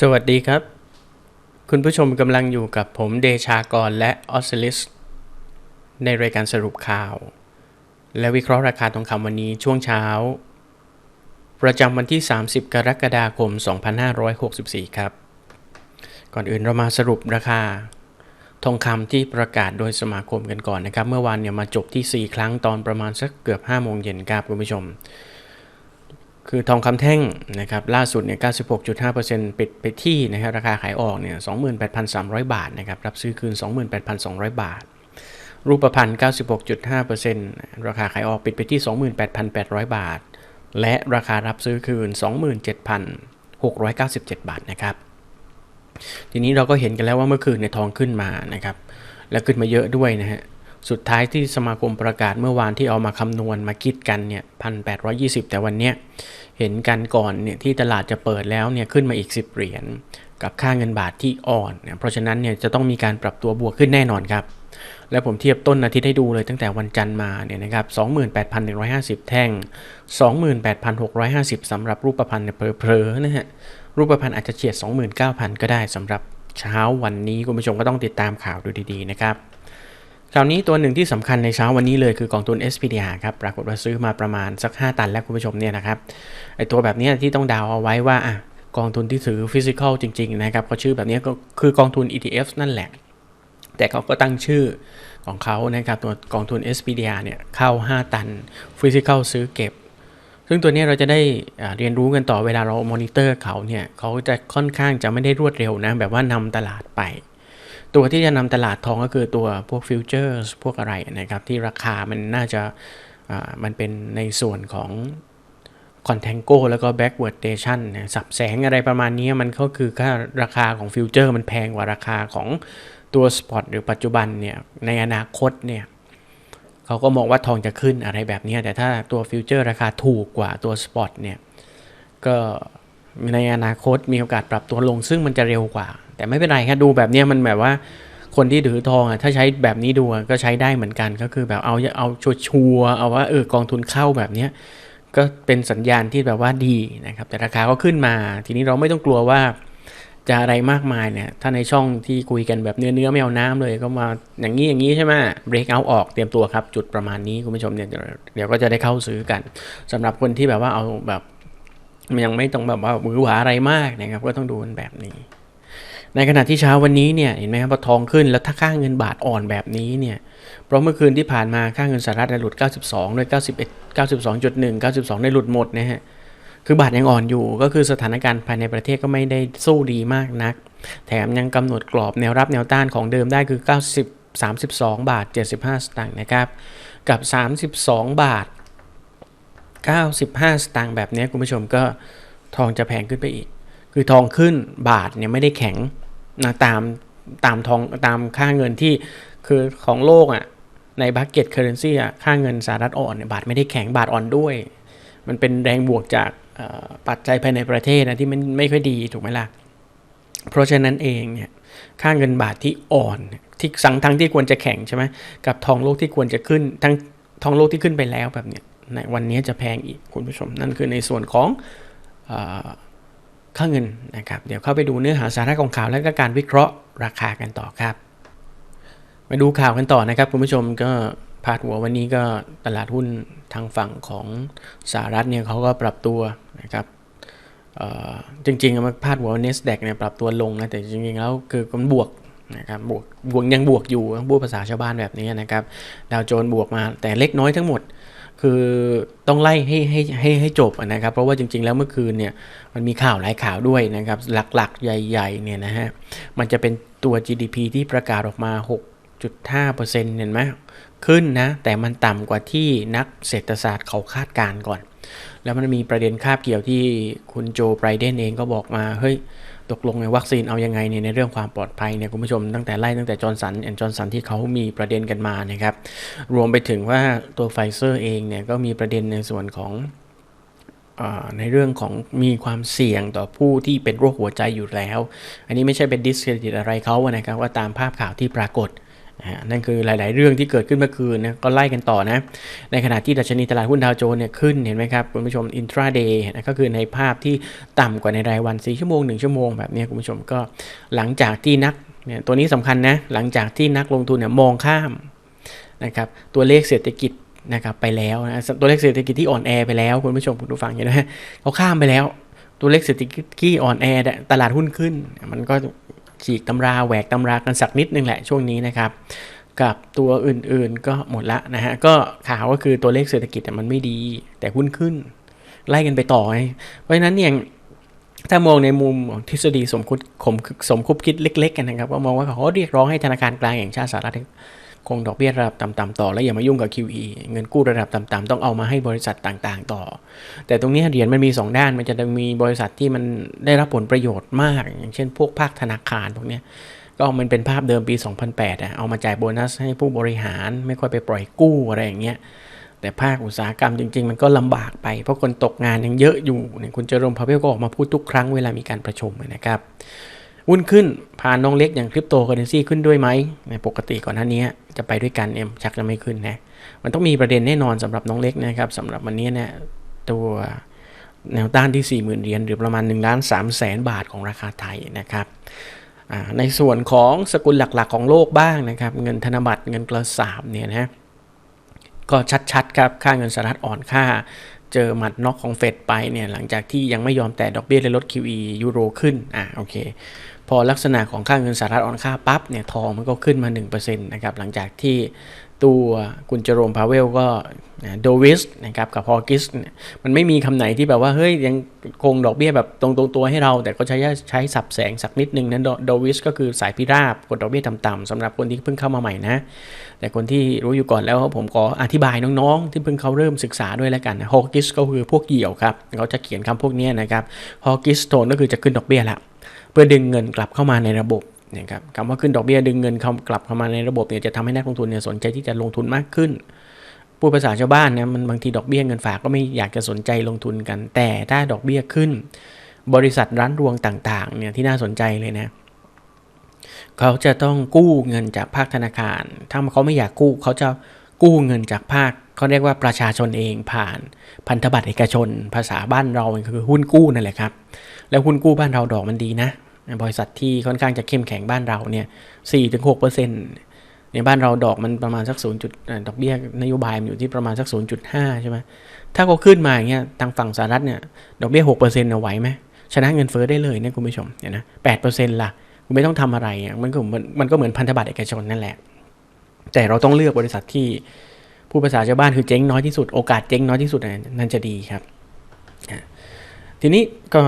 สวัสดีครับ คุณผู้ชมกำลังอยู่กับผมเดชากรและออสซิลิส ในรายการสรุปข่าว และวิเคราะห์ราคาทองคำวันนี้ช่วงเช้า ประจำวันที่ 30 กรกฎาคม 2564 ครับ ก่อนอื่นเรามาสรุปราคา ทองคำที่ประกาศโดยสมาคมกันก่อนนะครับ เมื่อวานเนี่ยมาจบที่ 4 ครั้งตอนประมาณสักเกือบ5โมงเย็นครับคุณผู้ชม คือทองคำแท่งนะครับล่าสุดเนี่ย 96.5%ปิดไปที่นะครับราคาขายออกเนี่ย 28,300 บาทนะครับรับซื้อคืน 28,200 บาท รูปพรรณ96.5%ราคาขายออกปิดไปที่ 28,800 บาท และราคารับซื้อคืน 27,697 บาทนะครับทีนี้เราก็เห็นกันแล้วว่าเมื่อคืนในยทองขึ้นมานะครับแล้วขึ้นมาเยอะด้วยนะฮะ สุดท้ายที่สมาคมประกาศเมื่อวานที่เอามาคำนวณมาคิดกันเนี่ยพันแแต่วันเนี้ยเห็นกันก่อนเนี่ยที่ตลาดจะเปิดแล้วเนี่ยขึ้นมาอีก 10 เหรียญกับค่าเงินบาทที่อ่อนเนี่ยเพราะฉะนั้นเนี่ยจะต้องมีการปรับตัวบวกขึ้นแน่นอนครับ และผมเทียบต้นอาทิตย์ให้ดูเลยตั้งแต่วันจันทร์มาเนี่ยนะครับ28,150 แท่ง 28,650สำหรับรูปพรรณเนี่ยเพลอๆนะฮะรูปพรรณอาจจะเฉียด 29,000 ก็ได้สำหรับเช้าวันนี้คุณผู้ชมก็ต้องติดตามข่าวดูดีๆนะครับ คราวนี้ตัวหนึ่งที่สำคัญในเช้าวันนี้เลยคือกองทุน SPDR ครับ ปรากฏว่าซื้อมาประมาณสัก 5 ตันแล้วคุณผู้ชมเนี่ยนะครับ ไอตัวแบบนี้ที่ต้องดาวเอาไว้ว่าอะกองทุนที่ถือฟิสิกอลจริง ๆ นะครับเขาชื่อแบบนี้ก็คือกองทุน ETF นั่นแหละ แต่เขาก็ตั้งชื่อของเขานะครับตัวกองทุน SPDR เนี่ยเข้า 5 ตันฟิสิกอลซื้อเก็บ ซึ่งตัวนี้เราจะได้เรียนรู้กันต่อเวลาเรามอนิเตอร์เขาเนี่ยเขาจะค่อนข้างจะไม่ได้รวดเร็วนะแบบว่านำตลาดไป ตัวที่จะนำตลาดทองก็คือตัวพวกฟิวเจอร์สพวกอะไรนะครับ ที่ราคามันน่าจะมันเป็นในส่วนของคอนแทงโกแล้วก็ backwardation นะสับแสงอะไรประมาณนี้มันก็คือค่าราคาของฟิวเจอร์มันแพงกว่าราคาของตัวสปอตหรือปัจจุบันเนี่ยในอนาคตเนี่ยเขาก็มองว่าทองจะขึ้นอะไรแบบนี้ แต่ถ้าตัวฟิวเจอร์ราคาถูกกว่าตัวสปอตเนี่ยก็ในอนาคตมีโอกาสปรับตัวลงซึ่งมันจะเร็วกว่า แต่ไม่เป็นไรครับดูแบบนี้มันแบบว่าคนที่ถือทองอะถ้าใช้แบบนี้ดูก็ใช้ได้เหมือนกันก็คือแบบเอาเอาชัวร์เอาว่าเออกองทุนเข้าแบบเนี้ยก็เป็นสัญญาณที่แบบว่าดีนะครับ แต่ราคาก็ขึ้นมา ทีนี้เราไม่ต้องกลัวว่าจะอะไรมากมายเนี่ยถ้าในช่องที่คุยกันแบบเนื้อเนื้อไม่เอาน้ำเลยก็มาอย่างนี้อย่างนี้ใช่ไหมเบรกเอาออกเตรียมตัวครับ จุดประมาณนี้คุณผู้ชมเนี่ยเดี๋ยวก็จะได้เข้าซื้อกันสำหรับคนที่แบบว่าเอาแบบยังไม่ต้องแบบว่ามือหวาอะไรมากนะครับ ก็ต้องดูกันแบบนี้ ในขณะที่เช้าวันนี้เนี่ยเห็นไหมครับพอทองขึ้นแล้วถ้าค่าเงินบาทอ่อนแบบนี้เนี่ยเพราะเมื่อคืนที่ผ่านมาค่าเงินสหรัฐหลุด 92 ด้วย 91 92.1 92 ได้หลุดหมดนะฮะคือบาทยังอ่อนอยู่ก็คือสถานการณ์ภายในประเทศก็ไม่ได้สู้ดีมากนัก แถมยังกำหนดกรอบแนวรับแนวต้านของเดิมได้คือ 90 32 บาท 75 สตางค์นะครับ กับ 32 บาท 95 สตางค์แบบนี้คุณผู้ชมก็ทองจะแพงขึ้นไปอีก คือทองขึ้นบาทเนี่ยไม่ได้แข็ง นะตามตามทองตามค่าเงินที่คือของโลกอะ่ะในบัคเก็ตเคอร์เรนซีอะค่าเงินสหรัฐอ่อนเนี่ยบาทไม่ได้แข็งบาทอ่อนด้วย มันเป็นแรงบวกจากปัจจัยภายในประเทศนะที่มันไม่ค่อยดีถูกไหมล่ะ เพราะฉะนั้นเองเนี่ยค่าเงินบาทที่อ่อนที่สังทั้งที่ควรจะแข็งใช่ไหมกับทองโลกที่ควรจะขึ้น ทั้งทองโลกที่ขึ้นไปแล้วแบบเนี้ยในวันนี้จะแพงอีกคุณผู้ชม นั่นคือในส่วนของอ ค่าเงินนะครับ เดี๋ยวเข้าไปดูเนื้อหาสาระของข่าวและก็การวิเคราะห์ราคากันต่อครับ มาดูข่าวกันต่อนะครับคุณผู้ชมก็พาดหัววันนี้ก็ตลาดหุ้นทางฝั่งของสหรัฐเนี่ยเขาก็ปรับตัวนะครับจริงๆมันพาดหัว NASDAQ เนี่ยปรับตัวลงนะแต่จริงๆแล้วคือมันบวกนะครับบวกบวกยังบวกอยู่ต้องพูดภาษาชาวบ้านแบบนี้นะครับ ดาวโจนส์บวกมาแต่เล็กน้อยทั้งหมด คือต้องไล่ให้ให้ให้ให้จบนะครับ เพราะว่าจริง ๆ แล้วเมื่อคืนเนี่ยมันมีข่าวหลายข่าวด้วยนะครับ หลักๆ ใหญ่ๆเนี่ยนะฮะมันจะเป็นตัว GDP ที่ประกาศออกมา 6.5%เห็นไหมขึ้นนะ แต่มันต่ำกว่าที่นักเศรษฐศาสตร์เขาคาดการณ์ก่อน แล้วมันมีประเด็นคาบเกี่ยวที่คุณโจไบรเดนเองก็บอกมาเฮ้ย ตกลงในวัคซีนเอายังไงเนี่ยในเรื่องความปลอดภัยเนี่ยคุณผู้ชมตั้งแต่ไล่ตั้งแต่จอร์นสันแอนจอร์นสันที่เขามีประเด็นกันมานะครับ รวมไปถึงว่าตัวไฟเซอร์เองเนี่ยก็มีประเด็นในส่วนของอในเรื่องของมีความเสี่ยงต่อผู้ที่เป็นโรคหัวใจอยู่แล้ว อันนี้ไม่ใช่เป็นดิสเครดิตอะไรเขานะครับว่าตามภาพข่าวที่ปรากฏ นะนั่นคือหลาย ๆ เรื่องที่เกิดขึ้นเมื่อคืนนะก็ไล่กันต่อนะ ในขณะที่ดัชนีตลาดหุ้นดาวโจนส์เนี่ยขึ้นเห็นไหมครับคุณผู้ชมอินทราเดย์นะก็คือในภาพที่ต่ำกว่าในรายวัน4ชั่วโมง 1 ชั่วโมงแบบนี้คุณผู้ชมก็หลังจากที่นักเนี่ยตัวนี้สำคัญนะหลังจากที่นักลงทุนเนี่ยมองข้ามนะครับตัวเลขเศรษฐกิจนะครับไปแล้วนะตัวเลขเศรษฐกิจที่อ่อนแอไปแล้วคุณผู้ชมคุณผู้ฟังเห็นไหมเขาข้ามไปแล้ว ตัวเลขเศรษฐกิจที่อ่อนแอตลาดหุ้นขึ้น มันก็ ฉีกตำราแหวกตำรากันสักนิดนึงแหละช่วงนี้นะครับ กับตัวอื่นๆก็หมดละนะฮะก็ข่าวก็คือตัวเลขเศรษฐกิจมันไม่ดีแต่หุ้นขึ้น ไล่กันไปต่อไงเพราะฉะนั้นเนี่ยถ้ามองในมุมของทฤษฎีสมคุบสมคุบคิดเล็กๆกันนะครับก็มองว่าเขาเรียกร้องให้ธนาคารกลางแห่งชาติสหรัฐ คงดอกเบี้ยระดับต่ำๆต่อ แล้วอย่ามายุ่งกับ QE เงินกู้ระดับต่ำๆต้องเอามาให้บริษัทต่างๆ ต่อ แต่ตรงนี้เหรียญมันมี 2 ด้าน มันจะมีบริษัทที่มันได้รับผลประโยชน์มาก อย่างเช่น พวกภาคธนาคารพวกนี้ก็มันเป็นภาพเดิมปี 2008อะเอามาจ่ายโบนัสให้ผู้บริหารไม่ค่อยไปปล่อยกู้อะไรอย่างเงี้ยแต่ภาคอุตสาหกรรมจริง ๆ มันก็ลำบากไป เพราะคนตกงานยังเยอะอยู่เนี่ยคุณเจอรมพาเวลก็ออกมาพูดทุกครั้งเวลามีการประชุมนะครับ หุ้นขึ้นผ่านน้องเล็กอย่างคริปโตเคอเรนซีขึ้นด้วยไหมในปกติก่อนหน้านี้จะไปด้วยกันเอ็มชักจะไม่ขึ้นนะมันต้องมีประเด็นแน่นอนสำหรับน้องเล็กนะครับสำหรับวันนี้เนี่ยตัวแนวต้านที่ 40,000 เหรียญหรือประมาณ1ล้าน3แสนบาทของราคาไทยนะครับในส่วนของสกุลหลักๆของโลกบ้างนะครับ เงินธนบัตรเงินกระสาบเนี่ยนะก็ชัดๆครับ ค่าเงินสหรัฐอ่อนค่า เจอหมัดน็อกของเฟดไปเนี่ยหลังจากที่ยังไม่ยอมแตะดอกเบี้ยและลด QE ยูโรขึ้นอะโอเค พอลักษณะของค่าเงินสหรัฐอ่อนค่าปั๊บเนี่ยทองมันก็ขึ้นมา 1%นะครับหลังจากที่ตัวคุณเจโรมพาเวลก็โดวิสนะครับกับพอกิสมันไม่มีคำไหนที่แบบว่า เฮ้ย ยังคงดอกเบี้ยแบบตรงตรงตัวให้เรา แต่ก็ใช้ใช้สับแสงสักนิดนึงนั้นโดวิสก็คือสายพิราบกดดอกเบี้ยต่ำๆสำหรับคนที่เพิ่งเข้ามาใหม่นะ แต่คนที่รู้อยู่ก่อนแล้วผมขออธิบายน้องๆ ที่เพิ่งเขาเริ่มศึกษาด้วยแล้วกันฮอกิสก็คือพวกเหี่ยวครับเขาจะเขียนคำพวกนี้นะครับฮอกิสโทนก็คือจะขึ้นดอกเบี้ยละเพื่อดึงเงินกลับเข้ามาในระบบนะครับคำว่าขึ้นดอกเบี้ยดึงเงินกลับเข้ามาในระบบเนี่ยจะทำให้นักลงทุนเนี่ยสนใจที่จะลงทุนมากขึ้นผู้ภาษาชาวบ้านเนี่ยมันบางทีดอกเบี้ยเงินฝากก็ไม่อยากจะสนใจลงทุนกัน แต่ถ้าดอกเบี้ยขึ้น บริษัทร้านรวงต่างๆเนี่ยที่น่าสนใจเลยนะ เขาจะต้องกู้เงินจากภาคธนาคาร ถ้าเขาไม่อยากกู้เขาจะกู้เงินจากภาคเขาเรียกว่าประชาชนเองผ่านพันธบัตรเอกชน ภาษาบ้านเราคือหุ้นกู้นั่นแหละครับ แล้วหุ้นกู้บ้านเราดอกมันดีนะบริษัทที่ค่อนข้างจะเข้มแข็งบ้านเราเนี่ยสี่ถึงหกเปอร์เซ็นต์ในบ้านเราดอกมันประมาณสักศูนย์จุดดอกเบี้ยนโยบายมันอยู่ที่ประมาณสักศูนย์จุดห้าใช่ไหมถ้าเขาขึ้นมาอย่างเงี้ยทางฝั่งสหรัฐเนี่ยดอกเบี้ยหกเปอร์เซ็นต์เอาไหวไหมชนะเงินเฟ้อได้เลยเนี่ยคุณผู้ชมเนี่ยนะแปดเปอร์เซ็นต์ล่ะ คุณไม่ต้องทำอะไรมันก็มันก็เหมือนพันธบัตรเอกชนนั่นแหละ แต่เราต้องเลือกบริษัทที่ผู้ภาษาชาวบ้านคือเจ๊งน้อยที่สุดโอกาสเจ๊งน้อยที่สุดนั่นจะดีครับ ทีนี้ก็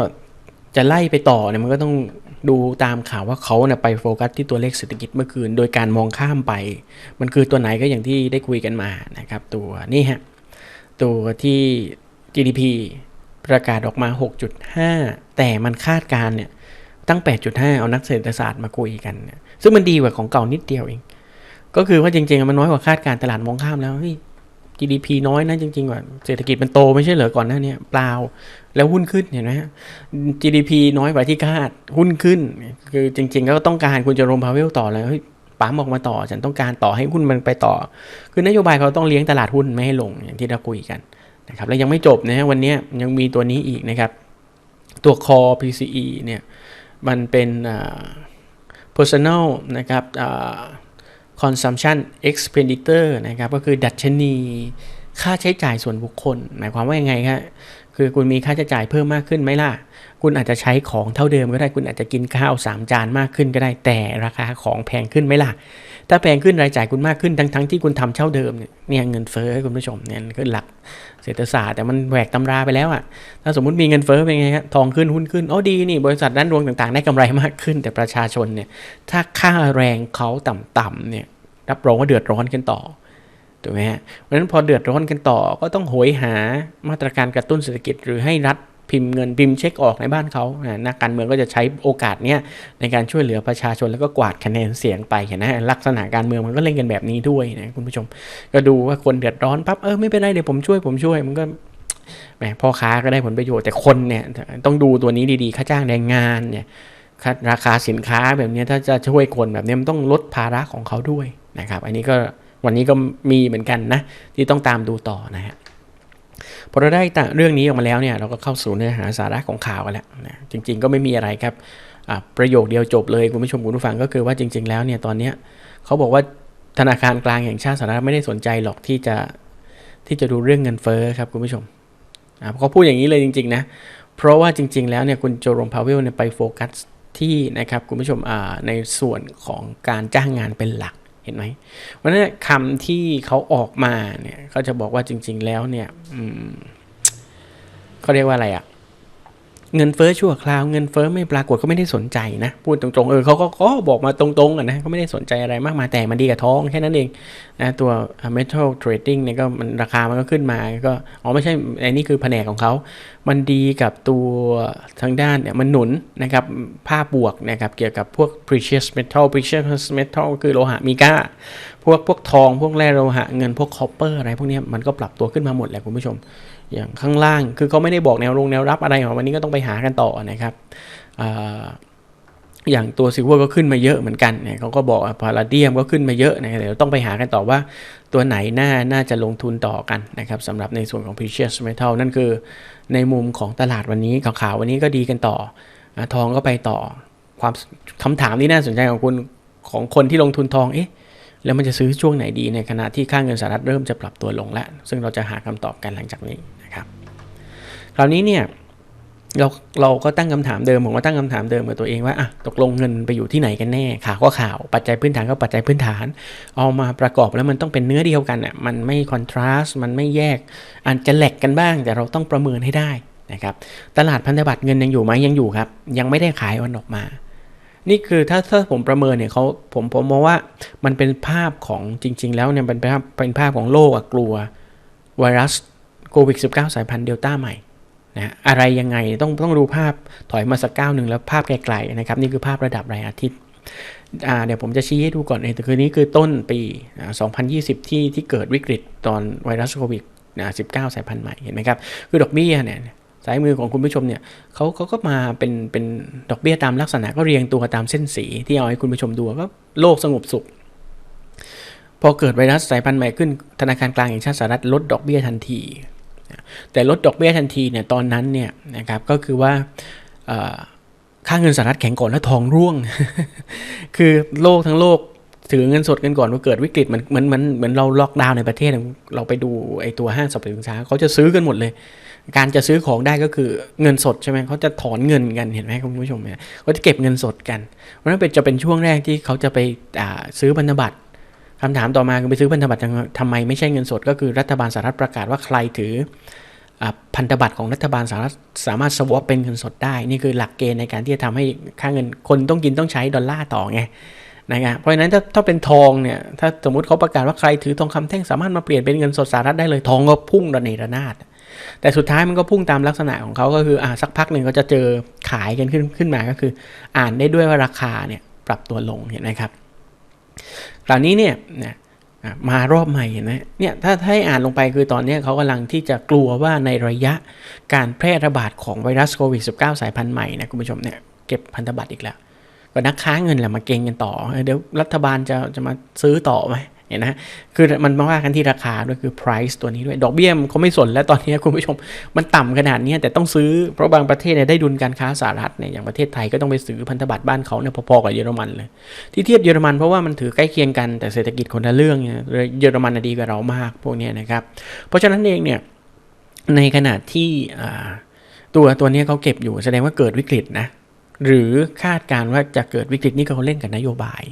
จะไล่ไปต่อเนี่ยมันก็ต้องดูตามข่าวว่าเขาเนี่ยไปโฟกัสที่ตัวเลขเศรษฐกิจเมื่อคืน โดยการมองข้ามไป มันคือตัวไหนก็อย่างที่ได้คุยกันมานะครับ ตัวนี่ฮะตัวที่ GDP ประกาศออกมา 6.5 แต่มันคาดการเนี่ย ตั้ง 8.5 เอานักเศรษฐศาสตร์มาคุยกัน ซึ่งมันดีกว่าของเก่านิดเดียวเอง ก็คือว่าจริง ๆ มันน้อยกว่าคาดการตลาดมองข้ามแล้ว GDP น้อยนะจริงๆว่าเศรษฐกิจมันโตไม่ใช่เหรอก่อนหน้านี้เปล่า แล้วหุ้นขึ้นเห็นไหม GDP น้อยกว่าที่คาดหุ้นขึ้น คือจริง ๆ ก็ต้องการคุณจะรมพาเวลต่อแล้วปั๊มออกมาต่อฉันต้องการต่อให้หุ้นมันไปต่อ คือนโยบายเขาต้องเลี้ยงตลาดหุ้นไม่ให้ลงอย่างที่เราคุยกันนะครับแล้วยังไม่จบนะวันนี้ยังมีตัวนี้อีกนะครับ ตัว core PCE เนี่ย มันเป็น personal นะครับ consumption expenditure นะครับก็คือดัชนีค่าใช้จ่ายส่วนบุคคล หมายความว่ายังไงครับคือคุณมีค่าใช้จ่ายเพิ่มมากขึ้นไหมล่ะ คุณอาจจะใช้ของเท่าเดิมก็ได้ คุณอาจจะกินข้าว 3 จานมากขึ้นก็ได้ แต่ราคาของแพงขึ้นไหมล่ะ ถ้าแพงขึ้นรายจ่ายคุณมากขึ้นทั้งทั้งที่คุณทำเช่าเดิมเนี่ยเงินเฟ้อคุณผู้ชมเนี่ยคือหลักเศรษฐศาสตร์แต่มันแหวกตำราไปแล้วอะถ้าสมมติมีเงินเฟ้อเป็นไงครับทองขึ้นหุ้นขึ้นอ๋อดีนี่บริษัทด้านรวงต่างๆ ได้กำไรมากขึ้น แต่ประชาชนเนี่ยถ้าค่าแรงเขาต่ำๆเนี่ยรับรองว่าเดือดร้อนกันต่อถูกไหมฮะเพราะฉะนั้นพอเดือดร้อนกันต่อก็ต้องโหยหามาตรการกระตุ้นเศรษฐกิจหรือให้รัฐ พิมพ์เงินพิมพ์เช็คออกในบ้านเขานักการเมืองก็จะใช้โอกาสเนี้ยในการช่วยเหลือประชาชนแล้วก็กวาดคะแนนเสียงไปเห็นไหมลักษณะการเมืองมันก็เล่นกันแบบนี้ด้วยนะคุณผู้ชม ก็ดูว่าคนเดือดร้อนปั๊บเออไม่เป็นไรเดี๋ยวผมช่วยผมช่วยมันก็แหมพ่อค้าก็ได้ผลประโยชน์แต่คนเนี่ยต้องดูตัวนี้ดีๆค่าจ้างแรงงานเนี่ยราคาสินค้าแบบนี้ถ้าจะช่วยคนแบบนี้มันต้องลดภาระของเขาด้วยนะครับ อันนี้ก็วันนี้ก็มีเหมือนกันนะที่ต้องตามดูต่อนะฮะ พอเราได้เรื่องนี้ออกมาแล้วเนี่ยเราก็เข้าสู่เนื้อหาสาระของข่าวกันแล้วนะจริง ๆ ก็ไม่มีอะไรครับประโยคเดียวจบเลยคุณผู้ชมคุณผู้ฟังก็คือว่าจริง ๆ แล้วเนี่ยตอนนี้เขาบอกว่าธนาคารกลางแห่งชาติสหรัฐไม่ได้สนใจหรอกที่จะที่จะดูเรื่องเงินเฟ้อครับคุณผู้ชมเขาพูดอย่างนี้เลยจริง ๆ นะเพราะว่าจริง ๆ แล้วเนี่ยคุณโจโรมพาวเวลเนี่ยไปโฟกัสที่นะครับคุณผู้ชมในส่วนของการจ้างงานเป็นหลัก ห็นไหมวันนั้นคำที่เขาออกมาเนี่ยเขาจะบอกว่าจริง ๆ แล้วเนี่ยเขาเรียกว่าอะไรอะ่ะ เงินเฟ้อชั่วคราวเงินเฟ้อไม่ปรากฏก็ไม่ได้สนใจนะพูดตรงๆเออเขาก็ก็บอกมาตรงๆอะนะเขาไม่ได้สนใจอะไรมากมายแต่มันดีกับท้องแค่นั้นเองนะตัว metal trading เนี่ยก็มันราคามันก็ขึ้นมาก็อ๋อไม่ใช่ไอ้นี่คือแผนกของเขา มันดีกับตัวทางด้านเนี่ยมันหนุนนะครับภาพบวกนะครับเกี่ยวกับพวก precious metal precious metal คือโลหะมีค่าพวกพวกทองพวกแร่โลหะเงินพวก copper อะไรพวกนี้มันก็ปรับตัวขึ้นมาหมดแหละคุณผู้ชม อย่างข้างล่างคือเขาไม่ได้บอกแนวลงแนวรับอะไรหรอกวันนี้ก็ต้องไปหากันต่อนะครับออย่างตัวซิลเวอร์ก็ขึ้นมาเยอะเหมือนกันเนี่ยเขาก็บอกพาราเดียมก็ขึ้นมาเยอะนะเดี๋ยวต้องไปหากันต่อว่าตัวไหนน่าน่าจะลงทุนต่อกันนะครับสำหรับในส่วนของ precious metal นั่นคือในมุมของตลาดวันนี้ข่าววันนี้ก็ดีกันต่อ ทองก็ไปต่อความคำถามที่น่าสนใจของคุณของคนที่ลงทุนทองเอ๊ะ แล้วมันจะซื้อช่วงไหนดีในขณะที่ค่าเงินสหรัฐเริ่มจะปรับตัวลงแล้ว ซึ่งเราจะหาคำตอบกันหลังจากนี้นะครับ คราวนี้เนี่ยเราเราก็ตั้งคำถามเดิมผมก็ตั้งคำถามเดิมกับตัวเองว่าอะตกลงเงินไปอยู่ที่ไหนกันแน่ข่าวก็ข่าวปัจจัยพื้นฐานก็ปัจจัยพื้นฐาน เอามาประกอบแล้วมันต้องเป็นเนื้อเดียวกันอะมันไม่คอนทราสต์มันไม่แยกอาจจะแหลกกันบ้าง แต่เราต้องประเมินให้ได้นะครับตลาดพันธบัตรเงินยังอยู่ไหมยังอยู่ครับ ยังไม่ได้ขายวันออกมา นี่คือถ้าถ้าผมประเมินเนี่ยเขาผมผมมองว่ามันเป็นภาพของจริง ๆ แล้วเนี่ยเป็นภาพเป็นภาพของโลกกลัวไวรัสโควิด -19 สายพันธุ์เดลต้าใหม่นะอะไรยังไงต้องต้องดูภาพถอยมาสักก้าวหนึ่งแล้วภาพไกลๆนะครับ นี่คือภาพระดับรายอาทิตย์เดี๋ยวผมจะชี้ให้ดูก่อนเองแต่คือนี้คือต้นปี 2020 ที่ที่เกิดวิกฤตตอนไวรัสโควิด -19 สายพันธุ์ใหม่เห็นไหมครับ คือดอกเบี้ยเนี่ย ซ้ายมือของคุณผู้ชมเนี่ยเขาเขาก็มาเป็นเป็นดอกเบี้ยตามลักษณะก็เรียงตัวตามเส้นสีที่เอาให้คุณผู้ชมดูก็โลกสงบสุข พอเกิดไวรัสสายพันธุ์ใหม่ขึ้นธนาคารกลางแห่งชาติสหรัฐลดดอกเบี้ยทันที แต่ลดดอกเบี้ยทันทีเนี่ยตอนนั้นเนี่ยนะครับก็คือว่าค่าเงินสหรัฐแข็งก่อนแล้วทองร่วง คือโลกทั้งโลกถือเงินสดกันก่อนว่าเกิดวิกฤตเหมือนเหมือนเหมือนเหมือนเราล็อกดาวน์ในประเทศเราไปดูไอ้ตัวห้างสรรพสินค้าเขาจะซื้อกันหมดเลย การจะซื้อของได้ก็คือเงินสดใช่ไหมเขาจะถอนเงินกันเห็นไหมคุณผู้ชมเนี่ยเขาจะเก็บเงินสดกันเพราะนั้นเป็นจะเป็นช่วงแรกที่เขาจะไปซื้อพันธบัตรคำถามต่อมาคือไปซื้อพันธบัตรทำไมไม่ใช่เงินสด ก็คือรัฐบาลสหรัฐประกาศว่าใครถือพันธบัตรของรัฐบาลสหรัฐสามารถสวอปเป็นเงินสดได้ นี่คือหลักเกณฑ์ในการที่จะทำให้ค่าเงินคนต้องกินต้องใช้ดอลลาร์ต่อไงนะครับเพราะฉะนั้นถ้าถ้าเป็นทองเนี่ยถ้าสมมติเขาประกาศว่าใครถือทองคำแท่งสามารถมาเปลี่ยนเป็นเงินสดสหรัฐได้เลยทองก็พุ่งระเนระนาด แต่สุดท้ายมันก็พุ่งตามลักษณะของเขาก็คืออ่าสักพักหนึ่งก็จะเจอขายกันขึ้นขึ้นมาก็คือ อ่านได้ด้วยว่าราคาเนี่ยปรับตัวลงเห็นไหมครับคราวนี้เนี่ยนะมารอบใหม่เห็นไหมเนี่ยถ้าให้อ่านลงไปคือตอนนี้เขากำลังที่จะกลัวว่าในระยะการแพร่ระบาดของไวรัสโควิด -19 สายพันธุ์ใหม่นะคุณผู้ชมเนี่ยเก็บพันธบัตรอีกแล้ว ก็นักค้าเงินแหละมาเก็งกันต่อ เดี๋ยวรัฐบาลจะจะมาซื้อต่อไหม เห็นนะคือมันมาว่ากันที่ราคาด้วยคือ price ตัวนี้ด้วย ดอกเบี้ยเขาไม่สนแล้วตอนนี้คุณผู้ชมมันต่ำขนาดนี้แต่ต้องซื้อเพราะบางประเทศเนี่ยได้ดุลการค้าสหรัฐเนี่ยอย่างประเทศไทยก็ต้องไปซื้อพันธบัตรบ้านเขาเนี่ยพอๆกับเยอรมันเลย ที่เทียบเยอรมันเพราะว่ามันถือใกล้เคียงกันแต่เศรษฐกิจคนละเรื่องเนี่ยเยอรมันดีกว่าเรามากพวกนี้นะครับ เพราะฉะนั้นเองเนี่ยในขณะที่ตัวตัวนี้เขาเก็บอยู่แสดงว่าเกิดวิกฤตนะหรือคาดการว่าจะเกิดวิกฤตนี่เขาเล่นกับนโยบาย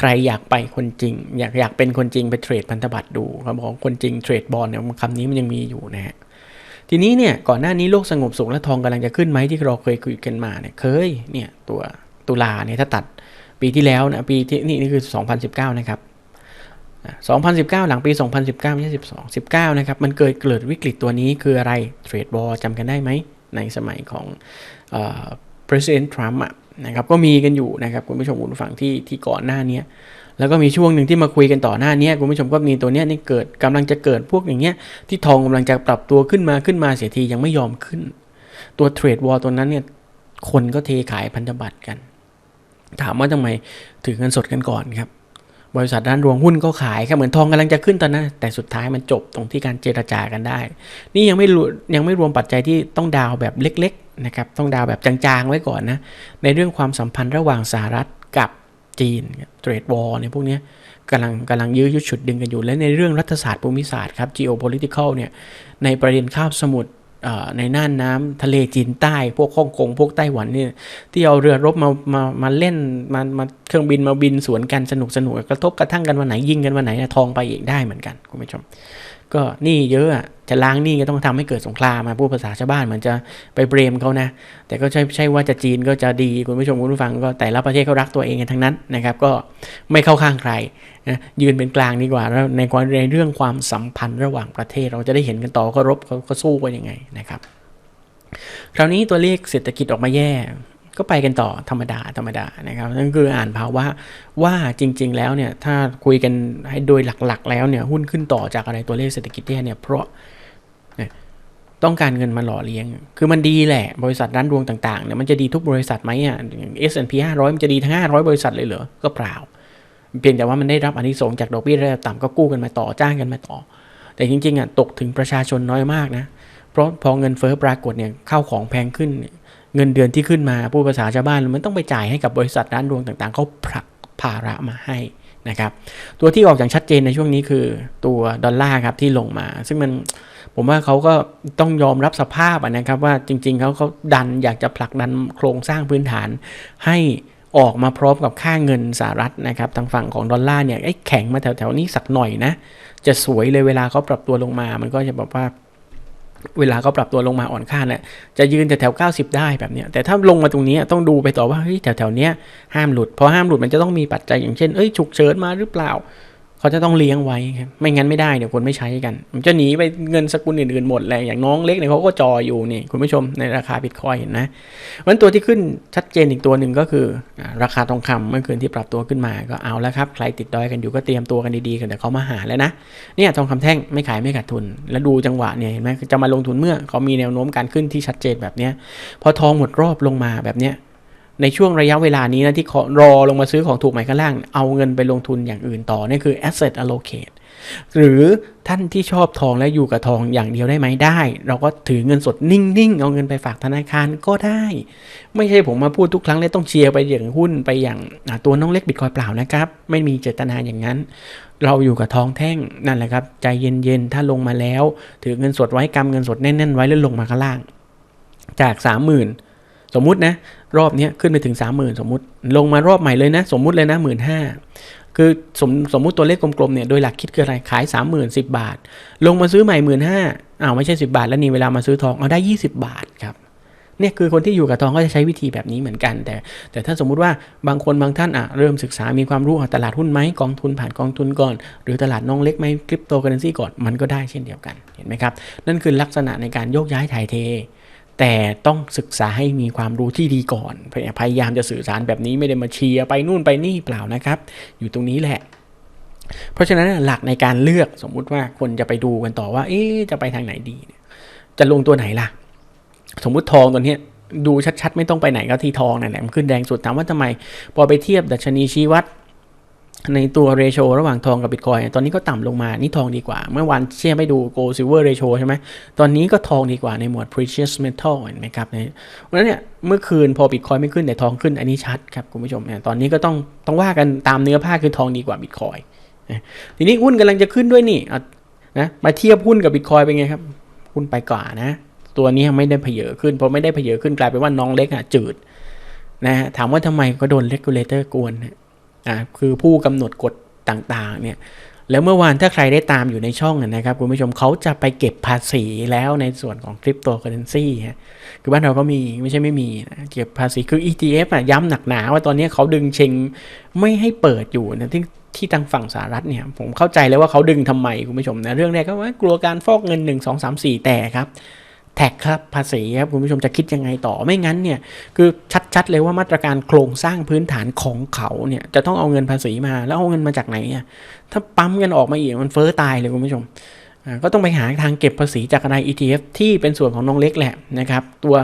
ใครอยากไปคนจริง อยากอยากเป็นคนจริงไปเทรดพันธบัตรดูเขาบอกคนจริงเทรดบอลเนี่ยคำนี้มันยังมีอยู่นะฮะทีนี้เนี่ยก่อนหน้านี้โลกสงบสุขและทองกำลังจะขึ้นไหมที่เราเคยคุยกันมาเนี่ยเคยเนี่ยตัวตุลาเนี่ยถ้าตัดปีที่แล้วนะปีที่นี่นี่คือ 2019 นะครับ 2019 หลังปี 2019ไม่ใช่12 19 นะครับ มันเกิดเกิดวิกฤตตัวนี้คืออะไรเทรดบอลจำกันได้ไหม ในสมัยของ president Trump อะ นะครับก็มีกันอยู่นะครับคุณผู้ชมคุณฟังที่ที่ก่อนหน้านี้แล้วก็มีช่วงหนึ่งที่มาคุยกันต่อหน้านี้คุณผู้ชมก็มีตัวเนี้ยนี่เกิดกำลังจะเกิดพวกอย่างเงี้ยที่ทองกำลังจะปรับตัวขึ้นมาขึ้นมาเสียทียังไม่ยอมขึ้น ตัวเทรดวอลตัวนั้นเนี่ยคนก็เทขายพันธบัตรกัน ถามว่าทำไมถือเงินสดกันก่อนครับบริษัทด้านรวงหุ้นก็ขายครับเหมือนทองกำลังจะขึ้นตอนนั้น แต่สุดท้ายมันจบตรงที่การเจรจากันได้ นี่ยังไม่รวมยังไม่รวมปัจจัยที่ต้องดาวแบบเล็ก นะครับต้องดาวแบบจางๆไว้ก่อนนะ ในเรื่องความสัมพันธ์ระหว่างสหรัฐกับจีนเทรดวอร์เนี่ยพวกนี้กำลังกำลังยื้อยุดฉุดดึงกันอยู่ และในเรื่องรัฐศาสตร์ภูมิศาสตร์ครับ geopolitical เนี่ยในประเด็นข้าวสมุทรในน่านน้ำทะเลจีนใต้ พวกฮ่องกงพวกไต้หวันเนี่ยที่เอาเรือรบมามามาเล่นมามาเครื่องบินมาบินสวนกันสนุกสนุกกระทบกระทั่งกันวันไหนยิงกันวันไหนทองไปอีกได้เหมือนกันคุณผู้ชม ก็หนี่เยอะอะจะล้างหนี้ก็ต้องทำให้เกิดสงครามมาพูดภาษาชาวบ้านเหมือนจะไปเบรมเขานะ แต่ก็ใช่ใช่ว่าจะจีนก็จะดีคุณผู้ชมคุณผู้ฟังก็แต่ละประเทศเขารักตัวเองกันทั้งนั้นนะครับ ก็ไม่เข้าข้างใครนะยืนเป็นกลางดีกว่าแล้วในความในเรื่องความสัมพันธ์ระหว่างประเทศ เราจะได้เห็นกันต่อก็รบเขาเขาสู้กันยังไงนะครับ คราวนี้ตัวเลขเศรษฐกิจออกมาแย่ ก็ไปกันต่อธรรมดาธรรมดานะครับนั่นคืออ่านภาวะว่าจริง ๆ แล้วเนี่ยถ้าคุยกันให้โดยหลักๆ แล้วเนี่ยหุ้นขึ้นต่อจากอะไรตัวเลขเศรษฐกิจแย่เนี่ยเพราะต้องการเงินมาหล่อเลี้ยง คือมันดีแหละ บริษัทร้านรวงต่างๆเนี่ยมันจะดีทุกบริษัทไหมอะอย่าง S&P 500 มันจะดีทั้ง 500 บริษัทเลยเหรอ ก็เปล่า เพียงแต่ว่ามันได้รับอานิสงส์จากดอกเบี้ยระดับต่ำก็กู้กันมาต่อจ้างกันมาต่อ แต่จริงๆอะตกถึงประชาชนน้อยมากนะ เพราะพอเงินเฟ้อปรากฏเนี่ยข้าวของแพงขึ้น เงินเดือนที่ขึ้นมาผู้ภาษาชาวบ้านมันต้องไปจ่ายให้กับบริษัทร้านรวงต่างๆเขาผลักภาระมาให้นะครับตัวที่ออกอย่างชัดเจนในช่วงนี้คือตัวดอลลาร์ครับที่ลงมา ซึ่งมันผมว่าเขาก็ต้องยอมรับสภาพนะครับว่าจริงๆเขาเขาดันอยากจะผลักดันโครงสร้างพื้นฐาน ให้ออกมาพร้อมกับค่าเงินสหรัฐนะครับทางฝั่งของดอลลาร์เนี่ยไอ้แข็งมาแถวๆนี้สักหน่อยนะจะสวยเลยเวลาเขาปรับตัวลงมา มันก็จะแบบว่า เวลาเขาปรับตัวลงมาอ่อนค่าเนี่ยจะยืนแต่แถว90ได้แบบเนี้ยแต่ถ้าลงมาตรงนี้ต้องดูไปต่อว่าเฮ้ยแถวแถวๆเนี้ยห้ามหลุดเพราะห้ามหลุดมันจะต้องมีปัจจัยอย่างเช่นเอ้ยฉุกเฉินมาหรือเปล่า เขาจะต้องเลี้ยงไว้ครับไม่งั้นไม่ได้เดี๋ยวคนไม่ใช้กัน มันจะหนีไปเงินสกุลอื่นๆหมดเลยอย่างน้องเล็กเนี่ยเขาก็จออยู่นี่คุณผู้ชมในราคาบิตคอยเห็นนะวันตัวที่ขึ้นชัดเจนอีกตัวหนึ่งก็คือ ราคาทองคำเมื่อคืนที่ปรับตัวขึ้นมาก็เอาแล้วครับ ใครติดดอยกันอยู่ก็เตรียมตัวกันดีๆกันเดี๋ยวเขามาหาแล้วนะเนี่ยทองคำแท่งไม่ขายไม่ขาดทุน แล้วดูจังหวะเนี่ยเห็นไหมจะมาลงทุนเมื่อเขามีแนวโน้มการขึ้นที่ชัดเจนแบบนี้พอทองหมดรอบลงมาแบบเนี้ย ในช่วงระยะเวลานี้นะที่รอลงมาซื้อของถูกใหม่ข้างล่าง เอาเงินไปลงทุนอย่างอื่นต่อนี่คือ asset allocate หรือท่านที่ชอบทองและอยู่กับทองอย่างเดียวได้ไหมได้ เราก็ถือเงินสดนิ่งๆ เอาเงินไปฝากธนาคารก็ได้ ไม่ใช่ผมมาพูดทุกครั้งเลยต้องเชียร์ไปอย่างหุ้นไปอย่างตัวน้องเล็กบิตคอยเปล่านะครับ ไม่มีเจตนาอย่างนั้น เราอยู่กับทองแท่งนั่นแหละครับ ใจเย็นๆ ถ้าลงมาแล้ว ถือเงินสดไว้กำเงินสดแน่นๆไว้แล้วลงมาข้างล่าง จากสามหมื่น สมมุตินะ รอบนี้ขึ้นไปถึงสามหมื่นสมมุติ ลงมารอบใหม่เลยนะ สมมุติเลยนะหมื่นห้าคือสมสมมุติตัวเลขกลมๆเนี่ยโดยหลักคิดคืออะไรขายสามหมื่นสิบาท ลงมาซื้อใหม่หมื่นห้าอ้าวไม่ใช่สิบาท แล้วนี่เวลามาซื้อทองเอาได้ยี่สิบาทครับเนี่ยคือคนที่อยู่กับทองก็จะใช้วิธีแบบนี้เหมือนกัน แต่ แต่ถ้าสมมุติว่าบางคนบางท่านอะเริ่มศึกษามีความรู้ตลาดหุ้นไหมกองทุนผ่านกองทุนก่อน หรือตลาดน้องเล็กไหมคริปโตเคอเรนซีก่อนมันก็ได้เช่นเดียวกันเห็นไหมครับ นั่นคือลักษณะในการโยกย้ายถ่ายเท แต่ต้องศึกษาให้มีความรู้ที่ดีก่อน พยายามจะสื่อสารแบบนี้ไม่ได้มาเชียร์ไปนู่นไปนี่เปล่านะครับ อยู่ตรงนี้แหละ เพราะฉะนั้นหลักในการเลือกสมมุติว่าคนจะไปดูกันต่อว่า เอ๊จะไปทางไหนดี จะลงตัวไหนล่ะ สมมุติทองตัวนี้ดูชัดๆ ไม่ต้องไปไหนก็ที่ทองนั่นแหละมันขึ้นแดงสุดถามว่าทำไม พอไปเทียบดัชนีชี้วัด ในตัวเรโชระหว่างทองกับบิตคอยตอนนี้ก็ต่ำลงมา นี่ทองดีกว่า เมื่อวานเชื่อไม่ดู gold silver ratio ใช่ไหม ตอนนี้ก็ทองดีกว่าในหมวด precious metal เห็นไหมครับเนี่ยเพราะฉะนั้นเนี่ยเมื่อคืนพอบิตคอยไม่ขึ้นแต่ทองขึ้นอันนี้ชัดครับคุณผู้ชมเนี่ยตอนนี้ก็ต้องต้องว่ากันตามเนื้อผ้าคือทองดีกว่าบิตคอยทีนี้หุ้นกำลังจะขึ้นด้วยนี่นะมาเทียบหุ้นกับบิตคอยเป็นไงครับหุ้นไปกว่านะ ตัวนี้ไม่ได้เพเยอขึ้นพอไม่ได้เพเยอขึ้นกลายเป็นว่าน้องเล็กอะจืดนะถามว่าทำไมก็โดน regulator กวนนะ อ่าคือผู้กำหนดกฎต่างๆเนี่ยแล้วเมื่อวานถ้าใครได้ตามอยู่ในช่องนะครับคุณผู้ชมเขาจะไปเก็บภาษีแล้วในส่วนของคริปโตเคอเรนซีฮะคือบ้านเราก็มีไม่ใช่ไม่มีนะเก็บภาษีคือ ETF อะย้ำหนักหนาว่าตอนนี้เขาดึงเชงไม่ให้เปิดอยู่นะที่ที่ทางฝั่งสหรัฐเนี่ย ผมเข้าใจเลยว่าเขาดึงทำไมคุณผู้ชมนะเรื่องแรกก็ว่ากลัวการฟอกเงิน 1 2 3 4 แต่ครับ แท็กครับภาษีครับคุณผู้ชมจะคิดยังไงต่อไม่งั้นเนี่ยคือชัดๆเลยว่ามาตรการโครงสร้างพื้นฐานของเขาเนี่ยจะต้องเอาเงินภาษีมาแล้วเอาเงินมาจากไหนอะถ้าปั๊มกันออกมาอีกมันเฟ้อตายเลยคุณผู้ชมก็ต้องไปหาทางเก็บภาษีจากอะไร ETF ที่เป็นส่วนของน้องเล็กแหละนะครับตัว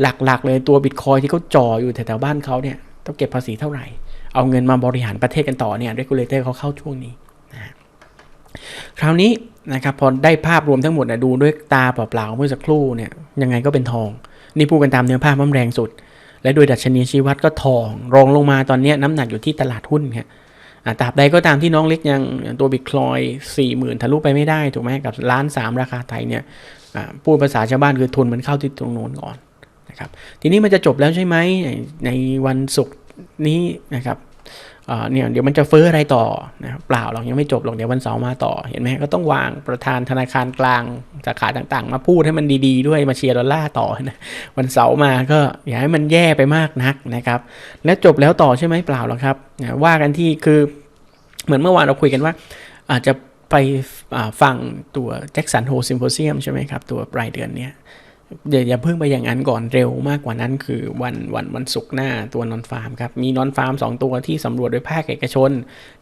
หลักๆเลยตัวบิตคอยที่เขาจ่ออยู่แถวๆบ้านเขาเนี่ยต้องเก็บภาษีเท่าไหร่ เอาเงินมาบริหารประเทศกันต่อเนี่ย regulator เขาเข้าช่วงนี้ คราวนี้นะครับพอได้ภาพรวมทั้งหมดนะดูด้วยตาเปล่าๆเมื่อสักครู่เนี่ยยังไงก็เป็นทอง นี่พูดกันตามเนื้อผ้ามันแรงสุด และโดยดัชนีชี้วัดก็ทอง รองลงมาตอนนี้น้ำหนักอยู่ที่ตลาดหุ้นครับตราบใดก็ตามที่น้องเล็กยังตัวบิตคอยสี่หมื่นทะลุไปไม่ได้ถูกไหมกับล้านสามราคาไทยเนี่ยพูดภาษาชาวบ้านคือทุนมันเข้าที่ตรงโน้นก่อนนะครับทีนี้มันจะจบแล้วใช่ไหมในวันศุกร์นี้นะครับ เนี่ยเดี๋ยวมันจะเฟ้ออะไรต่อนะครับเปล่าหรอกยังไม่จบหรอกเดี๋ยววันเสาร์มาต่อเห็นไหมก็ต้องวางประธานธนาคารกลางสาขาต่างๆ มาพูดให้มันดีๆ ด้วยมาเชียร์ดอลลาร์ต่อนะวันเสาร์มาก็อย่าให้มันแย่ไปมากนักนะครับ และจบแล้วต่อใช่ไหมเปล่าหรอกครับว่ากันที่คือเหมือนเมื่อวานเราคุยกันว่า อาจจะไปฟังตัวแจ็คสันโฮซิมโพเซียมใช่ไหมครับ ตัวปลายเดือนเนี้ย อย่าอย่าเพิ่งไปอย่างนั้นก่อนเร็วมากกว่านั้นคือวันวันวันศุกร์หน้าตัวนอนฟาร์มครับ มีนอนฟาร์ม 2 ตัวที่สำรวจโดยภาคเอกชน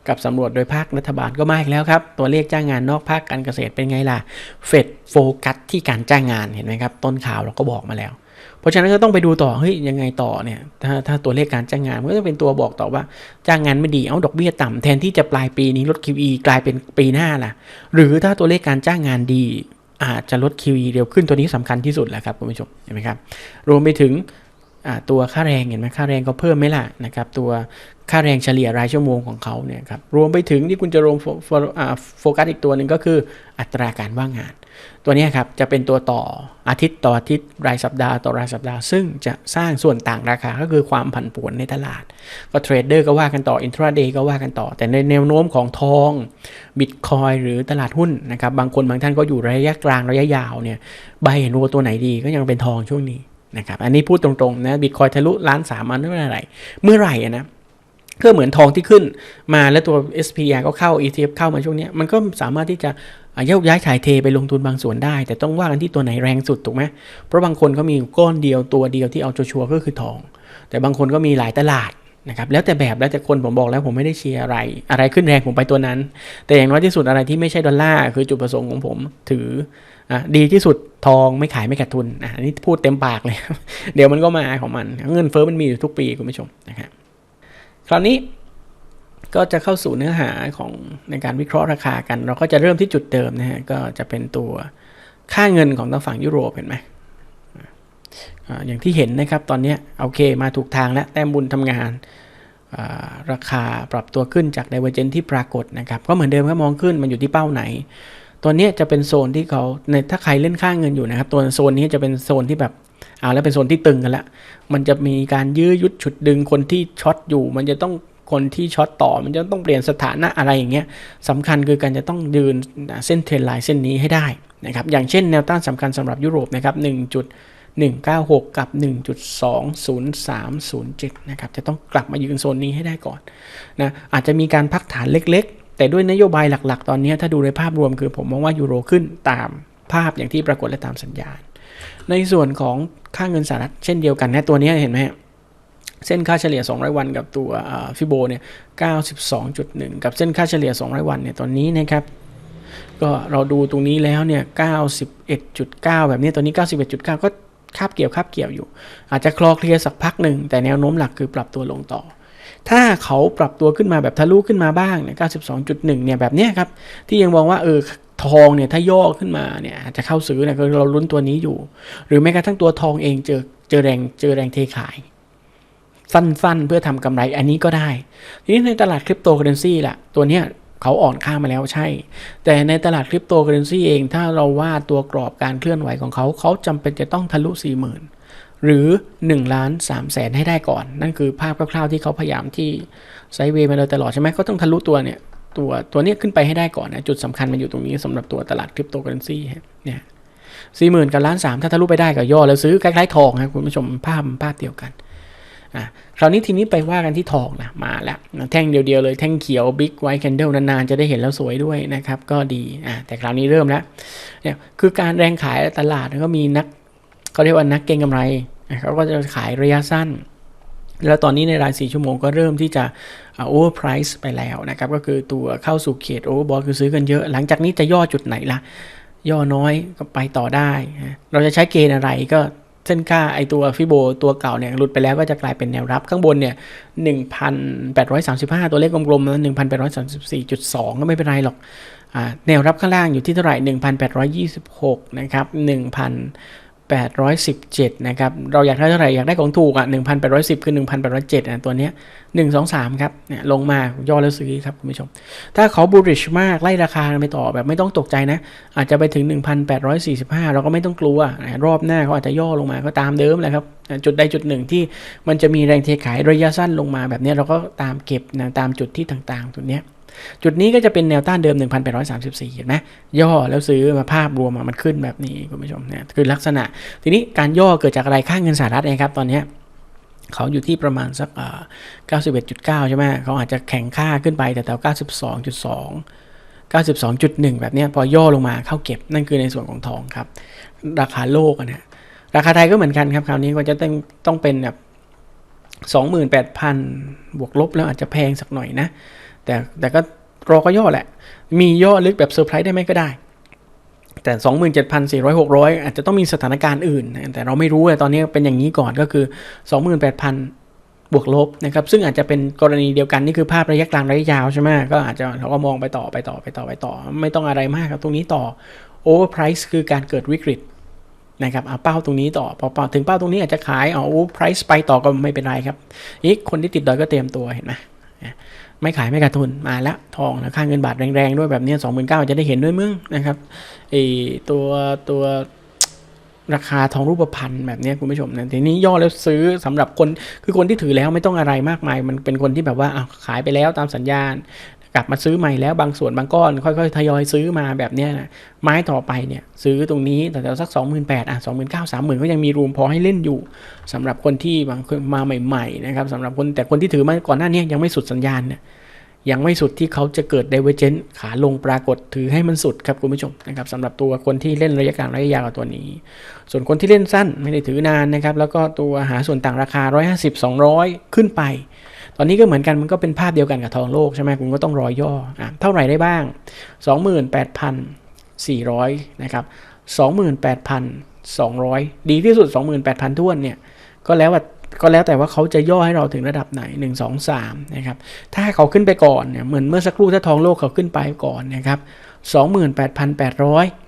กับสำรวจโดยภาครัฐบาลก็มาอีกแล้วครับ ตัวเลขจ้างงานนอกภาคการเกษตรเป็นไงล่ะเฟดโฟกัสที่การจ้างงานเห็นไหมครับ ต้นข่าวเราก็บอกมาแล้ว เพราะฉะนั้นก็ต้องไปดูต่อเฮ้ยยังไงต่อเนี่ยถ้าถ้าตัวเลขการจ้างงานมันก็จะเป็นตัวบอกต่อว่าจ้างงานไม่ดีเอาดอกเบี้ยต่ำแทนที่จะปลายปีนี้ลด QE กลายเป็นปีหน้าล่ะ หรือถ้าตัวเลขการจ้างงานดี อาจจะลด QE เร็วขึ้นตัวนี้สำคัญที่สุดแหละครับคุณผู้ชมเห็นไหมครับรวมไปถึง ตัวค่าแรงเห็นไหมค่าแรงก็เพิ่มไหมล่ะนะครับตัวค่าแรงเฉลี่ยรายชั่วโมงของเขาเนี่ยครับรวมไปถึงที่คุณจะรวมโฟกัสอีกตัวหนึ่งก็คืออัตราการว่างงาน ตัวนี้ครับจะเป็นตัวต่ออาทิตย์ต่ออาทิตย์รายสัปดาห์ต่อรายสัปดาห์ ซึ่งจะสร้างส่วนต่างราคาก็คือความผันผวนในตลาด ก็เทรดเดอร์ก็ว่ากันต่ออินทราเดย์ก็ว่ากันต่อ แต่ในแนวโน้มของทองบิตคอยหรือตลาดหุ้นนะครับบางคนบางท่านก็อยู่ระยะกลางระยะยาวเนี่ยใบเห็นว่าตัวไหนดีก็ยังเป็นทองช่วงนี้ นะครับ อันนี้พูดตรงๆนะบิตคอยทะลุล้านสามอันเมื่อไหร่เมื่อไหร่อะนะก็เหมือนทองที่ขึ้นมาแล้วตัว SPR ก็เข้า ETF เข้ามาช่วงนี้มันก็สามารถที่จะยกย้ายถ่ายเทไปลงทุนบางส่วนได้ แต่ต้องว่ากันที่ตัวไหนแรงสุดถูกไหมเพราะบางคนก็มีก้อนเดียวตัวเดียวที่เอาชัวร์ก็คือทอง แต่บางคนก็มีหลายตลาดนะครับแล้วแต่แบบแล้วแต่คนผมบอกแล้วผมไม่ได้เชียร์อะไร อะไรขึ้นแรงผมไปตัวนั้น แต่อย่างน้อยที่สุดอะไรที่ไม่ใช่ดอลลาร์คือจุดประสงค์ของผมถือ อะดีที่สุดทองไม่ขายไม่ขาดทุนอะอันนี้พูดเต็มปากเลย เดี๋ยวมันก็มาของมัน เงินเฟ้อมันมีอยู่ทุกปีคุณผู้ชมนะครับคราวนี้ก็จะเข้าสู่เนื้อหาของในการวิเคราะห์ราคากัน เราก็จะเริ่มที่จุดเดิมนะฮะก็จะเป็นตัวค่าเงินของทางฝั่งยุโรปเห็นไหมอย่างที่เห็นนะครับตอนนี้โอเคมาถูกทางแล้วแต้มบุญทำงานราคาปรับตัวขึ้นจากไดเวอร์เจนที่ปรากฏนะครับ ก็เหมือนเดิมก็มองขึ้นมันอยู่ที่เป้าไหน ตัวนี้จะเป็นโซนที่เขาในถ้าใครเล่นค่าเงินอยู่นะครับ ตัวโซนนี้จะเป็นโซนที่แบบเอาแล้วเป็นโซนที่ตึงกันละมันจะมีการยื้อยุดฉุดดึงคนที่ช็อตอยู่ มันจะต้องคนที่ช็อตต่อ มันจะต้องเปลี่ยนสถานะอะไรอย่างเงี้ยสำคัญคือการจะต้องยืนเส้นเทรนไลน์เส้นนี้ให้ได้นะครับอย่างเช่นแนวต้านสำคัญสำหรับยุโรปนะครับ1.196 กับ 1.20307 นะครับจะต้องกลับมายืนโซนนี้ให้ได้ก่อนนะอาจจะมีการพักฐานเล็กๆ แต่ด้วยนโยบายหลักๆ ตอนนี้ถ้าดูในภาพรวมคือผมมองว่ายูโรขึ้นตามภาพอย่างที่ปรากฏและตามสัญญาณ ในส่วนของค่าเงินสหรัฐเช่นเดียวกันนะตัวนี้เห็นไหมฮะเส้นค่าเฉลี่ย 200 วันกับตัวฟิโบเนี่ย 92.1 กับเส้นค่าเฉลี่ย 200 วันเนี่ยตอนนี้นะครับ ก็เราดูตรงนี้แล้วเนี่ย 91.9 แบบนี้ตัวนี้ 91.9 ก็คาบเกี่ยวคาบเกี่ยวอยู่ อาจจะคลอเคลียร์สักพักหนึ่ง แต่แนวโน้มหลักคือปรับตัวลงต่อ ถ้าเขาปรับตัวขึ้นมาแบบทะลุขึ้นมาบ้างเนี่ย92.1 เนี่ยแบบเนี้ยครับ ที่ยังมองว่าเออทองเนี่ยถ้าย่อขึ้นมาเนี่ยอาจจะเข้าซื้อเนี่ยคือเราลุ้นตัวนี้อยู่ หรือแม้กระทั่งตัวทองเองเจอเจอแรงเจอแรงเทขาย สั้นๆ เพื่อทำกำไรอันนี้ก็ได้ ทีนี้ในตลาดคริปโตเคอเรนซีล่ะ ตัวเนี้ยเขาอ่อนค่ามาแล้วใช่ แต่ในตลาดคริปโตเคอเรนซีเองถ้าเราว่าตัวกรอบการเคลื่อนไหวของเขา เขาจำเป็นจะต้องทะลุ 40,000 หรือ1ล้าน3แสนให้ได้ก่อน นั่นคือภาพคร่าวๆที่เขาพยายามที่ไซเวย์มาโดยตลอดใช่ไหมเขาต้องทะลุตัวเนี่ยตัวตัวนี้ขึ้นไปให้ได้ก่อนนะจุดสำคัญมันอยู่ตรงนี้สำหรับตัวตลาดคริปโตเคอเรนซีเนี่ยสี่หมื่นกับล้านสามถ้าทะลุไปได้ก็ย่อแล้วซื้อคล้ายๆทองนะคุณผู้ชมภาพภาพเดียวกันอะคราวนี้ทีนี้ไปว่ากันที่ทองนะมาแล้วแท่งเดียวๆเลยแท่งเขียวบิ๊กไวท์แคนเดลนานๆ จะได้เห็นแล้วสวยด้วยนะครับ ก็ดีอะแต่คราวนี้เริ่มแล้วเนี่ยคือการแรงขายตลาดก็มีนักเขาเรียกว่านักเก็งกำไร นะเขาก็จะขายระยะสั้น แล้วตอนนี้ในราย 4 ชั่วโมงก็เริ่มที่จะโอเวอร์ไพรซ์ไปแล้วนะครับ ก็คือตัวเข้าสู่เขตโอเวอร์บอทคือซื้อกันเยอะ หลังจากนี้จะย่อจุดไหนล่ะ ย่อน้อยก็ไปต่อได้ เราจะใช้เกณฑ์อะไรก็เส้นค่าไอตัวฟิโบตัวเก่าเนี่ยหลุดไปแล้วก็จะกลายเป็นแนวรับ ข้างบนเนี่ย1,835 ตัวเลขกลมๆนะ1,834.2 ก็ไม่เป็นไรหรอกอแนวรับข้างล่างอยู่ที่เท่าไหร่ 1,826 นะครับ 1,817 นะครับ เราอยากได้เท่าไหร่ อยากได้ของถูกอะ 1,810 คือ 1,807อะตัวเนี้ย1 2 3 ครับ เนี่ยลงมาย่อแล้วซื้อครับ คุณผู้ชม ถ้าเขา bullish มาก ไล่ราคาไปต่อแบบไม่ต้องตกใจนะ อาจจะไปถึง 1,845 เราก็ไม่ต้องกลัวนะรอบหน้าเขาอาจจะย่อลงมาก็ตามเดิมแหละครับ จุดใดจุดหนึ่งที่มันจะมีแรงเทขายระยะสั้นลงมาแบบนี้เราก็ตามเก็บนะตามจุดที่ต่างๆจุดเนี้ย จุดนี้ก็จะเป็นแนวต้านเดิม 1,834 เห็นไหมย่อแล้วซื้อมาภาพรวมมันขึ้นแบบนี้คุณผู้ชมเนี่ยคือลักษณะ ทีนี้การย่อเกิดจากอะไรค่าเงินสหรัฐนะครับตอนนี้เขาอยู่ที่ประมาณสักอ่า91.9 ใช่ไหมเขาอาจจะแข็งค่าขึ้นไปแต่แถว92.2 92.1 แบบนี้พอย่อลงมาเข้าเก็บนั่นคือในส่วนของทองครับ ราคาโลกนะราคาไทยก็เหมือนกันครับคราวนี้ก็จะต้องต้องเป็นแบบ28,000 บวกลบแล้วอาจจะแพงสักหน่อยนะ แต่แต่ก็รอก็ย่อแหละ มีย่อลึกแบบเซอร์ไพรส์ได้ไหมก็ได้ แต่ 27,400 600 อาจจะต้องมีสถานการณ์อื่นนะแต่เราไม่รู้เลยตอนนี้เป็นอย่างนี้ก่อนก็คือ 28,000 บวกลบนะครับซึ่งอาจจะเป็นกรณีเดียวกัน นี่คือภาพระยะกลางระยะยาวใช่ไหมก็อาจจะเราก็มองไปต่อไปต่อไปต่อไปต่อ ไม่ต้องอะไรมากครับตรงนี้ต่อ overprice คือการเกิดวิกฤตนะครับเอาเป้าตรงนี้ต่อพอเป้าถึงเป้าตรงนี้อาจจะขายเอา overprice ไปต่อก็ไม่เป็นไรครับอีกคนที่ติดดอยก็เตรียมตัวเห็นไหม ไม่ขายไม่ขาดทุนมาแล้วทองนะค่าเงินบาทแรงๆด้วยแบบนี้สองหมื่นเก้าจะได้เห็นด้วยมึงนะครับไอตัวตัวราคาทองรูปพรรณแบบนี้คุณผู้ชมนะทีนี้ย่อแล้วซื้อสำหรับคนคือคนที่ถือแล้วไม่ต้องอะไรมากมาย มันเป็นคนที่แบบว่าขายไปแล้วตามสัญญาณ กลับมาซื้อใหม่แล้วบางส่วนบางก้อน ค่อยๆทยอยซื้อมาแบบเนี้ยนะไม้ต่อไปเนี่ยซื้อตรงนี้แต่แถวสัก 2 8 0 0 0อะ2 9 0 0 0 3 0,000 ก็ยังมีรูมพอให้เล่นอยู่สำหรับคนที่บางมาใหม่ๆนะครับสำหรับคนแต่คนที่ถือมาก่อนหน้านี้ยังไม่สุดสัญญาณเนี่ยยังไม่สุดที่เขาจะเกิด divergence ขาลงปรากฏถือให้มันสุดครับคุณผู้ชมนะครับสำหรับตัวคนที่เล่นระยะกลางระยะยาวตัวนี้ ส่วนคนที่เล่นสั้นไม่ได้ถือนานนะครับแล้วก็ตัวหาส่วนต่างราคา 150 200 ขึ้นไป ตอนนี้ก็เหมือนกันมันก็เป็นภาพเดียวกันกับทองโลกใช่ไหมคุณก็ต้องรอย่ออะเท่าไหร่ได้บ้าง 28,400นะครับ28,200 ดีที่สุด 28,000ท้วนเนี่ยก็แล้วว่าก็แล้วแต่ว่าเขาจะย่อให้เราถึงระดับไหน 1 2 3นะครับถ้าเขาขึ้นไปก่อนเนี่ยเหมือนเมื่อสักครู่ถ้าทองโลกเขาขึ้นไปก่อนนะครับ28,800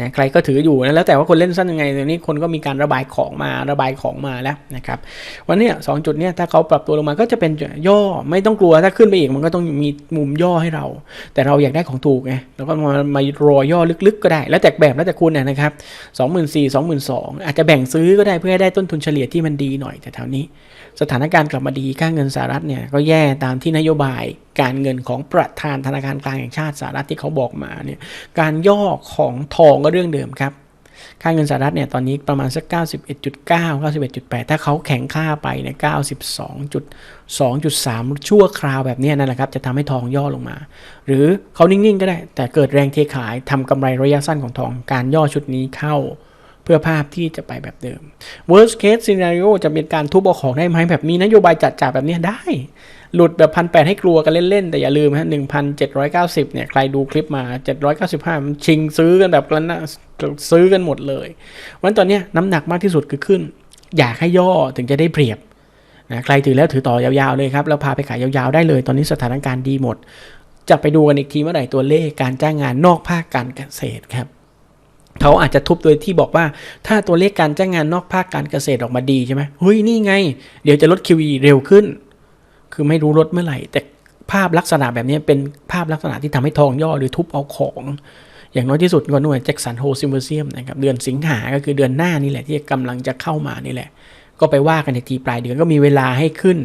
นะใครก็ถืออยู่นะแล้วแต่ว่าคนเล่นสั้นยังไงเดี๋ยวนี้คนก็มีการระบายของมาระบายของมาแล้วนะครับวันนี้สองจุดเนี้ยถ้าเขาปรับตัวลงมาก็จะเป็นย่อไม่ต้องกลัวถ้าขึ้นไปอีกมันก็ต้องมีมุมย่อให้เรา แต่เราอยากได้ของถูกไงแล้วก็มามารอย่อลึกๆ ก็ได้ แล้วแต่แบบแล้วแต่คุณนะนะครับสองหมื่นสี่สองหมื่นสองอาจจะแบ่งซื้อก็ได้เพื่อให้ได้ต้นทุนเฉลี่ยที่มันดีหน่อยแต่แถวนี้ สถานการณ์กลับมาดีค่าเงินสหรัฐเนี่ยก็แย่ตามที่นโยบาย การเงินของประธานธนาคารกลางแห่งชาติสหรัฐที่เขาบอกมาเนี่ยการย่อของทองก็เรื่องเดิมครับค่าเงินสหรัฐเนี่ยตอนนี้ประมาณสัก 91.9 91.8 ถ้าเขาแข็งค่าไปเนี่ย92.2.3 ชั่วคราวแบบนี้นั่นแหละครับ จะทำให้ทองย่อลงมา หรือเขานิ่ง ๆ ก็ได้ แต่เกิดแรงเทขายทำกำไรระยะสั้นของทองการย่อชุดนี้เข้าเพื่อภาพที่จะไปแบบเดิม worst case scenario จะเป็นการทุบเอาของได้ไหมแบบมีนโยบายจัดจ่าแบบนี้ได้ หลุดแบบพันแปดให้กลัวกันเล่น ๆ แต่อย่าลืมฮะหนึ่งพันเจ็ดร้อยเก้าสิบเนี่ย ใครดูคลิปมาเจ็ดร้อยเก้าสิบห้ามันชิงซื้อกันแบบกันนะซื้อกันหมดเลยวันตอนเนี้ยน้ำหนักมากที่สุดคือขึ้น อยากให้ย่อถึงจะได้เปรียบนะใครถือแล้วถือต่อยาวๆเลยครับแล้วพาไปขายยาวๆได้เลย ตอนนี้สถานการณ์ดีหมด จะไปดูกันอีกทีเมื่อไหร่ตัวเลขการจ้างงานนอกภาคการเกษตรครับเขาอาจจะทุบโดยที่บอกว่า ถ้าตัวเลขการจ้างงานนอกภาคการเกษตรออกมาดีใช่ไหมเฮ้ยนี่ไง เดี๋ยวจะลด QE เร็วขึ้น คือไม่รู้ลดเมื่อไหร่ แต่ภาพลักษณะแบบนี้เป็นภาพลักษณะที่ทำให้ทองย่อหรือทุบเอาของ อย่างน้อยที่สุดก็หน่วยแจ็คสันโฮซิมเบอร์เซียมนะครับเดือนสิงหาก็คือเดือนหน้านี่แหละที่กำลังจะเข้ามานี่แหละ ก็ไปว่ากันในทีปลายเดือนก็มีเวลาให้ขึ้น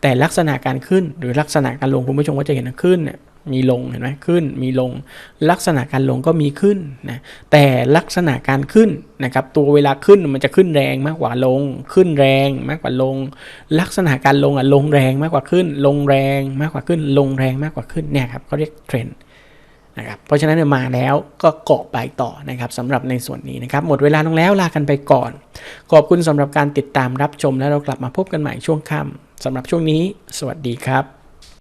แต่ลักษณะการขึ้นหรือลักษณะการลงคุณผู้ชมก็จะเห็นนะขึ้นเนี่ย มีลงเห็นไหมขึ้นมีลงลักษณะการลงก็มีขึ้นนะแต่ลักษณะการขึ้นนะครับตัวเวลาขึ้นมันจะขึ้นแรงมากกว่าลง ขึ้นแรงมากกว่าลง ลักษณะการลงอะลงแรงมากกว่าขึ้น ลงแรงมากกว่าขึ้น ลงแรงมากกว่าขึ้นเนี่ยครับเขาเรียกเทรนด์นะครับเพราะฉะนั้นมาแล้วก็เกาะไปต่อนะครับสำหรับในส่วนนี้นะครับหมดเวลาลงแล้วลากันไปก่อน ขอบคุณสำหรับการติดตามรับชมแล้วเรากลับมาพบกันใหม่ช่วงค่ำสำหรับช่วงนี้ สวัสดีครับ